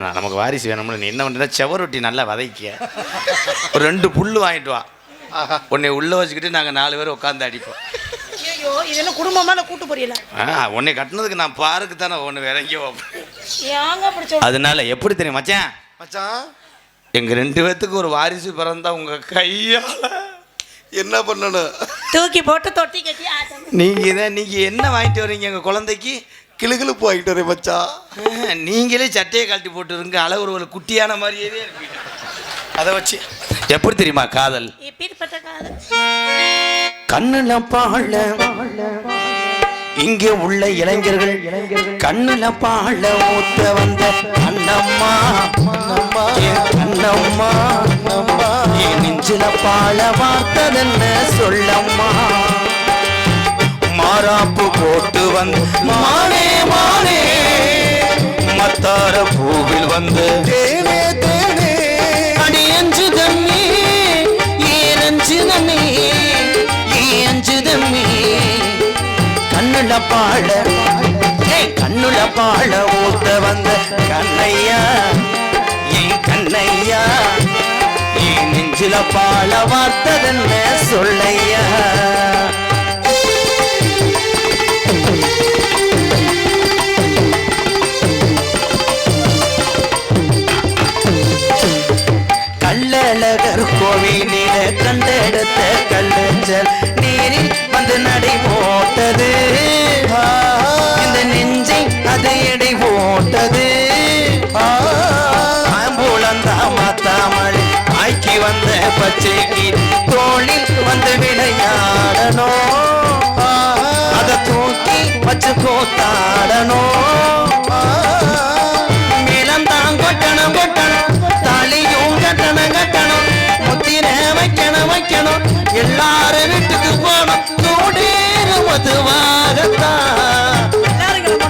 நான் நமக்கு வாரிசு வேணும்னு நீ என்ன பண்ணுற செவரொட்டி நல்லா வதைக்க ஒரு ரெண்டு புல் வாங்கிட்டு வா. உன்னை உள்ள வச்சுக்கிட்டு நாங்கள் நாலு பேர் உட்காந்து அடிப்போம். ஐயோ இது என்ன குடும்பமா இல்ல கூட்டு ஆ உன்னை கட்டினதுக்கு நான் பாருக்கு தானே ஒன்று. ஏங்க சொல்ற அதனால எப்படி தெரியும் மச்சான்? மச்சான். எங்க ரெண்டு பேத்துக்கு ஒரு வாரிசு பிறந்தா உங்க கையால என்ன பண்ணணும்? தூக்கி போட்டு தொட்டி கட்டி ஆட்டம். நீங்க இதை நீங்க என்ன வாங்கிட்டு வர்றீங்க எங்க குழந்தைக்கு? கிளுகிளுப்பு வாங்கிட்டு வரேன் மச்சான் ஆ, நீங்களே சட்டையை கழட்டி போட்டுருங்க. அளவு ஒரு குட்டியான மாதிரியே இருப்பீங்க அதை வச்சு எப்படி தெரியுமா காதல்? கண்ணுல பாழ இங்கே உள்ள இளைஞர்கள் கண்ணுல பாழ ஊத்த வந்த அண்ணம்மா. கண்ணம்மா என் நெஞ்சில பாழ வார்த்ததென்ன சொல்லம்மா. மாறாப்பு போட்டு வந்து மானே மானே. மத்தார பூவில் வந்து பாழ. கண்ணுல பாழ ஊத்த வந்த கண்ணையா? என் கண்ணையா? என் நெஞ்சில பாழ வார்த்ததென்ன சொல்லையா? கள்ளழகர் கோவிலில கண்டெடுத்த கல்லஞ்சல் வந்த பச்சைக்கு தோளில் வந்து விளையாடணும் அதை தூக்கி வச்சு கோத்தாடணும் மேலந்தான் கொட்டணும் கொட்டணும். தாலியும் கட்டணும் கட்டணும். முத்திர வைக்கணும் வைக்கணும். எல்லாரும் வீட்டுக்கு போகணும். கூடேறும் பொதுவாகத்தான் எல்லாரும்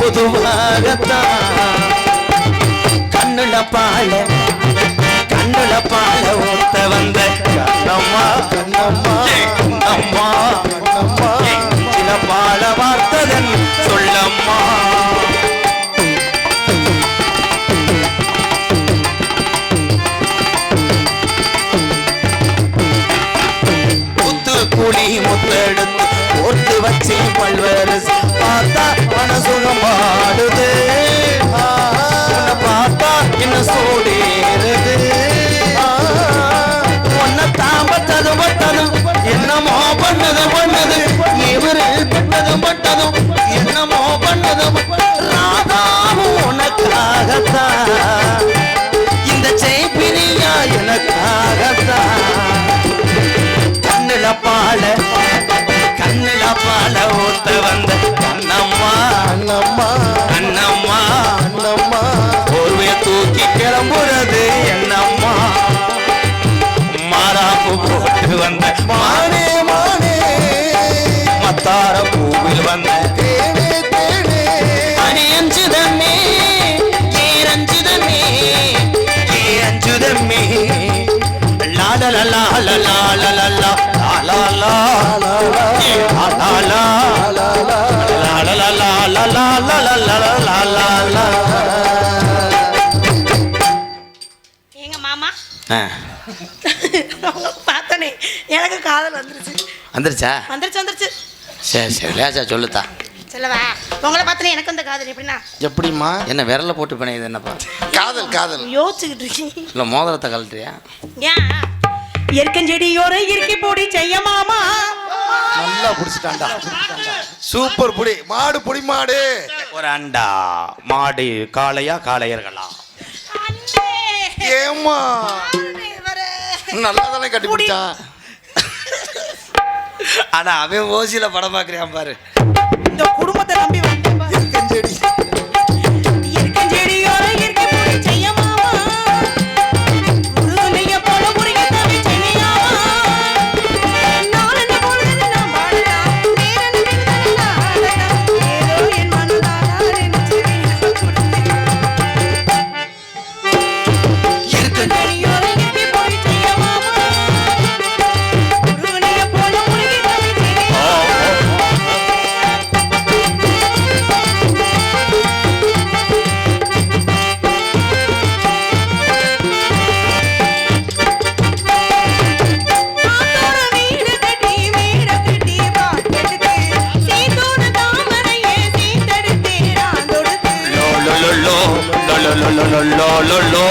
பொதுவாகத்தான். கண்ணுல கண்ணுல பால ஊத்த வந்த கண்ணம்மா கண்ணம்மா கண்ணம்மா. கண்ணம்மா சில பால வார்த்ததன் சொல்லம்மா. முத்து குழி முத்தெடுத்து போட்டு வச்சு பல்வேறு பார்த்தா ராதாவும் உனக்காகத்தான். எங்க மாமா? பார்த்தனே எனக்கு காதல் வந்துருச்சு. வந்துருச்சா? வந்துருச்சு வந்துருச்சு. சரி சரி லேசா சொல்லுத்தா. சொல்லவா? உங்களை பார்த்தனே எனக்கு அந்த காதல் எப்படின்னா? எப்படிம்மா? என்ன விரல போட்டு பிணையுது என்னப்பா? காதல் காதல். யோசிச்சுக்கிட்டு இருக்கீங்க. இல்லை மோதிரத்தை கழட்டுறியா? ஏன்? எருக்கஞ்செடியோர இறுக்கி போடி செய்ய மாமா. நல்லா புடிச்சிட்டான்டா சூப்பர் புடி. மாடு புடி மாடு. ஒரு அண்டா. மாடு காளையா காளையர்களா? ஏம்மா? நல்லா தானே கட்டி பிடிச்சான் ஆனா அவன் ஓசியில படம் பார்க்குறியான் பாரு. இந்த குடும்பத்தை நம்பி லொல்லோ லொல்லோ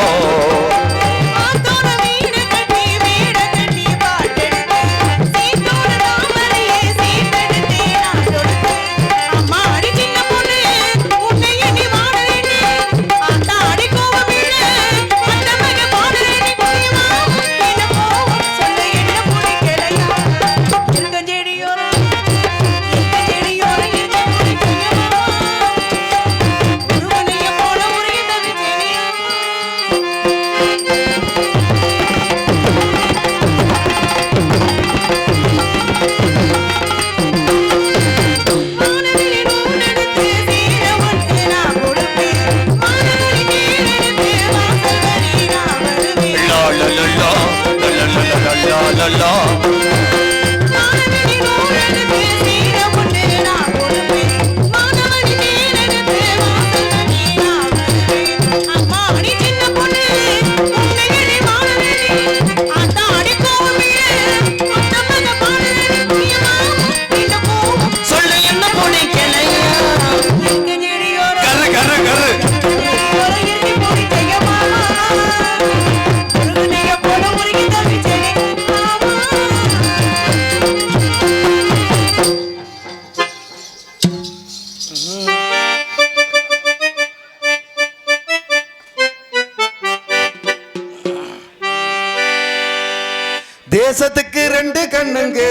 தேசத்துக்கு ரெண்டு கண்ணுங்க.